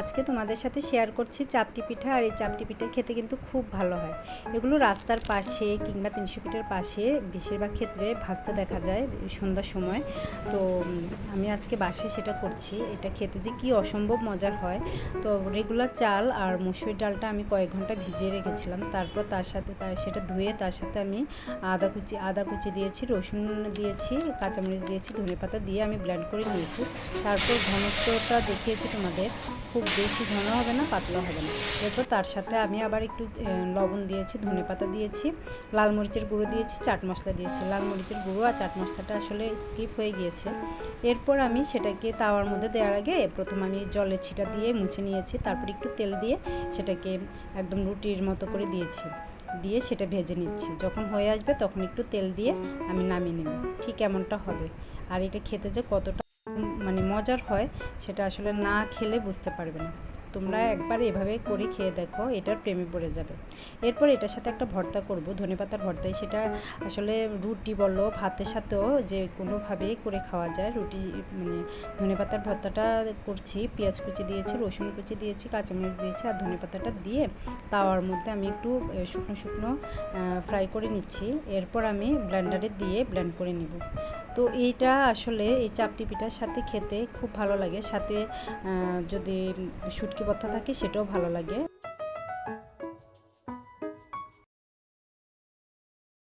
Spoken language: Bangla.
আজকে তোমাদের সাথে শেয়ার করছি চাপটি পিঠা, আর এই চাপটি পিঠা খেতে কিন্তু খুব ভালো হয়। এগুলো রাস্তার পাশে কিংবা তিনশো ফিটের পাশে বেশিরভাগ ক্ষেত্রে ভাজতে দেখা যায় সন্ধ্যার সময়। তো আমি আজকে বাসায় সেটা করছি। এটা খেতে যে কি অসম্ভব মজার হয়। তো রেগুলার চাল আর মসুর ডালটা আমি কয়েক ঘণ্টা ভিজিয়ে রেখেছিলাম। তারপর তার সাথে তার, সেটা ধুয়ে তার সাথে আমি আদা কুচি আদা কুচি দিয়েছি, রসুন দিয়েছি, কাঁচামরিচ দিয়েছি ধনে পাতা দিয়ে আমি ব্লেন্ড করে নিয়েছি। তারপর ঘনত্বটা দেখিয়েছি তোমাদের। খুব বেশি ঘন হবে না, পাতলা হবে না। এরপর তার সাথে আমি আবার একটু লবণ দিয়েছি, ধনে পাতা দিয়েছি, লাল মরিচের গুঁড়ো দিয়েছি, চাট মশলা দিয়েছি। লাল মরিচের গুঁড়ো আর চাট মশলাটা আসলে স্কিপ হয়ে গিয়েছে। এরপর আমি সেটাকে তাওয়ার মধ্যে দেওয়ার আগে প্রথম আমি জলের ছিটা দিয়ে মুছে নিয়েছি, তারপর একটু তেল দিয়ে সেটাকে একদম রুটির মতো করে দিয়েছি, দিয়ে সেটা ভেজে নিচ্ছি। যখন হয়ে আসবে তখন একটু তেল দিয়ে আমি নামিয়ে নেব, ঠিক এমনটা হবে। আর এটা খেতে যে কতটা মানে মজার হয়, সেটা আসলে না খেলে বুঝতে পারবে না। তোমরা একবার এভাবে করে খেয়ে দেখো, এটার প্রেমে পড়ে যাবে। এরপর এটার সাথে একটা ভর্তা করব ধনেপাতার ভর্তায়। সেটা আসলে রুটি বলো, ভাতের সাথেও যে কোনোভাবে করে খাওয়া যায়। রুটি মানে ধনেপাতার ভর্তাটা করছি, পেঁয়াজ কুচি দিয়েছি, রসুন কুচি দিয়েছি, কাঁচামরিচ দিয়েছি আর ধনেপাতাটা দিয়ে তাওয়ার মধ্যে আমি একটু শুকনো শুকনো ফ্রাই করে নিচ্ছি। এরপর আমি ব্লেন্ডারে দিয়ে ব্লেন্ড করে নিব। তো এইটা আসলে এই চাপটি পিঠার সাথে খেতে খুব ভালো লাগে। সাথে যদি শুটকি ভর্তা থাকে সেটাও ভালো লাগে।